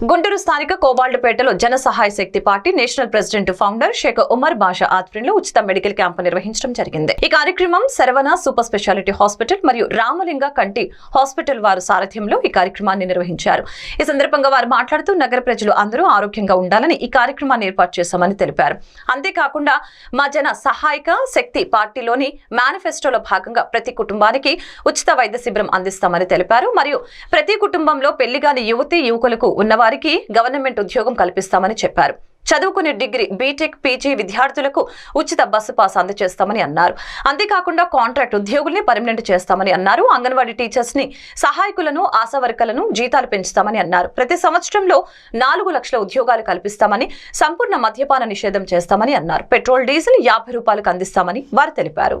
గుంటూరు స్థానిక కోబాల్డ్పేటలో Jana Sahaya Shakti party national president founder Sheikh Umar Basha ఆధ్వర్యంలో ఉచిత medical camp నిర్వహించడం జరిగింది. ఈ కార్యక్రమం శరవణ సూపర్ స్పెషాలిటీ హాస్పిటల్ మరియు రామలింగ కంటి హాస్పిటల్ వారు సారథ్యంలో ఈ కార్యక్రమాన్ని నిర్వహించారు. ఈ సందర్భంగా వారు మాట్లాడుతూ నగర ప్రజలు అందరూ ఆరోగ్యంగా ఉండాలని ఈ కార్యక్రమాన్ని ఏర్పాటు చేశామని తెలిపారు. అంతేకాకుండా మా జన సహాయక శక్తి పార్టీలోని మేనిఫెస్టోలో భాగంగా ప్రతి కుటుంబానికి ఉచిత వైద్య శిబిరం అందిస్తామని తెలిపారు. మరియు ప్రతి కుటుంబంలో పెళ్ళిగాని యువతి యువకులకు ఉన్నవారు వారికి గవర్నమెంట్ ఉద్యోగం కల్పిస్తామని చెప్పారు. చదువుకునే డిగ్రీ బీటెక్ పీజీ విద్యార్థులకు ఉచిత బస్సు పాస్ అందజేస్తామని అన్నారు. అంతేకాకుండా కాంట్రాక్ట్ ఉద్యోగుల్ని పర్మనెంట్ చేస్తామని అన్నారు. అంగన్వాడీ టీచర్స్ని సహాయకులను ఆశావర్కలను జీతాలు పెంచుతామని అన్నారు. ప్రతి సంవత్సరంలో నాలుగు లక్షల ఉద్యోగాలు కల్పిస్తామని సంపూర్ణ మద్యపాన నిషేధం చేస్తామని అన్నారు. పెట్రోల్ డీజిల్ యాభై రూపాయలకు అందిస్తామని వారు తెలిపారు.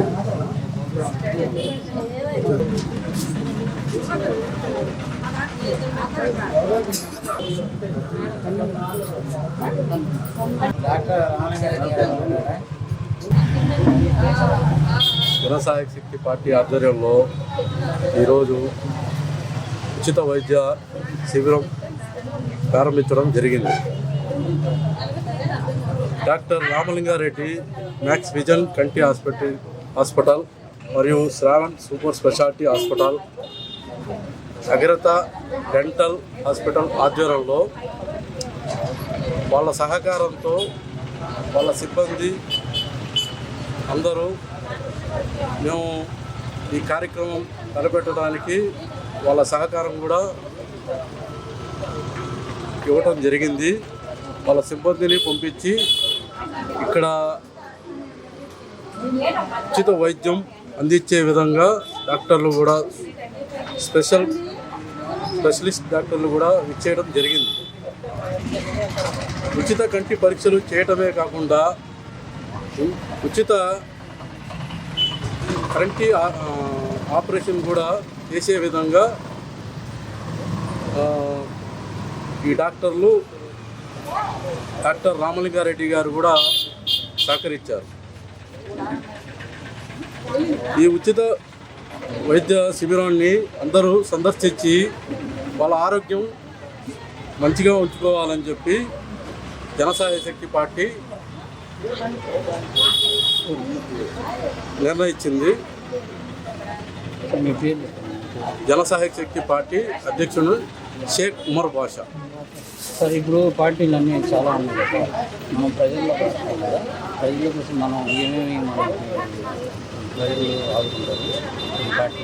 జనసహాయక శక్తి పార్టీ ఆధ్వర్యంలో ఈరోజు ఉచిత వైద్య శిబిరం ప్రారంభించడం జరిగింది. డాక్టర్ రామలింగారెడ్డి మ్యాక్స్ విజన్ కంటి హాస్పిటల్ హాస్పిటల్ మరియు Shravan super speciality hospital Agratha dental hospital ఆధ్వర్యంలో వాళ్ళ సహకారంతో వాళ్ళ సిబ్బంది అందరూ మేము ఈ కార్యక్రమం తలపెట్టడానికి వాళ్ళ సహకారం కూడా ఇవ్వటం జరిగింది. వాళ్ళ సిబ్బందిని పంపించి ఇక్కడ ఉచిత వైద్యం అందించే విధంగా డాక్టర్లు కూడా స్పెషల్ స్పెషలిస్ట్ డాక్టర్లు కూడా ఇచ్చేయడం జరిగింది. ఉచిత కంటి పరీక్షలు చేయటమే కాకుండా ఉ- ఉచిత కంటి ఆపరేషన్ కూడా చేసే విధంగా ఈ డాక్టర్లు డాక్టర్ రామలింగారెడ్డి గారు కూడా సహకరించారు. ఈ ఉచిత వైద్య శిబిరాన్ని అందరూ సందర్శించి వాళ్ళ ఆరోగ్యం మంచిగా ఉంచుకోవాలని చెప్పి జనసహాయ శక్తి పార్టీ నిర్ణయించింది. జనసహాయక శక్తి పార్టీ అధ్యక్షుడు షేక్ ఉమర్ బాషా. సార్ ఇప్పుడు పార్టీలు అన్నీ చాలా ఉన్నాయి కదా. మనం కదా. ప్రజల కోసం మనం ఏమేమి ప్రజలు ఆదుకుంటారు? పార్టీ.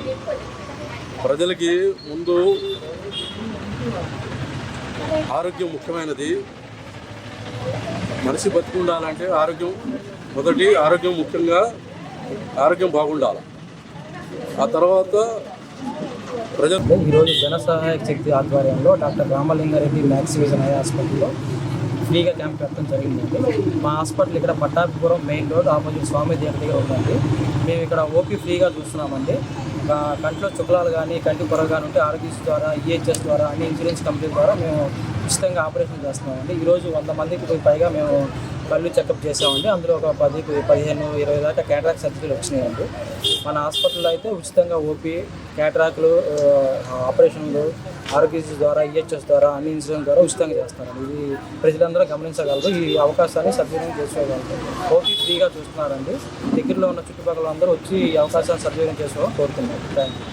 ప్రజలకి ముందు ఆరోగ్యం ముఖ్యమైనది. మనిషి బతుకుండాలంటే ఆరోగ్యం మొదటి ఆరోగ్యం ముఖ్యంగా ఆరోగ్యం బాగుండాలి. ఆ తర్వాత ప్రజలు ఈరోజు జన సహాయక శక్తి ఆధ్వర్యంలో doctor Ramalinga Reddy max vision eye హాస్పిటల్లో ఫ్రీగా క్యాంప్ పెట్టడం జరిగిందండి. మా హాస్పిటల్ ఇక్కడ Pattabhipuram main road opposite Swami theatre దగ్గర ఉందండి. మేము ఇక్కడ ఓపీ ఫ్రీగా చూస్తున్నామండి. కంట్లో చుక్కలాలు కానీ కంటి పొరలు కానీ ఉంటే ఆరోగ్యశ్రీ ద్వారా ఈహెచ్ఎస్ ద్వారా అన్ని ఇన్సూరెన్స్ కంపెనీ ద్వారా మేము ఉచితంగా ఆపరేషన్ చేస్తున్నామండి. ఈరోజు వంద మందికి పైగా మేము కళ్ళు చెకప్ చేసామండి అందులో ఒక పది పదిహేను ఇరవై దాకా క్యాటరాక్ సర్జరీలు వచ్చినాయండి. మన హాస్పిటల్లో అయితే ఉచితంగా ఓపీ క్యాటరాక్లు ఆపరేషన్లు ఆరోగ్యశ్రీ ద్వారా ఈహెచ్ఎస్ ద్వారా అన్ని ఇన్సూరెన్స్ ద్వారా ఉచితంగా చేస్తున్నారు ఇది ప్రజలందరూ గమనించగలరు. ఈ అవకాశాన్ని సద్వినియోగం చేసుకోగలరు. ఓటీ ఫ్రీగా చూస్తున్నారండి. దగ్గరలో ఉన్న చుట్టుపక్కల అందరూ వచ్చి ఈ అవకాశాన్ని సద్వినియోగం చేసుకోవాలని కోరుతున్నారు థ్యాంక్ యూ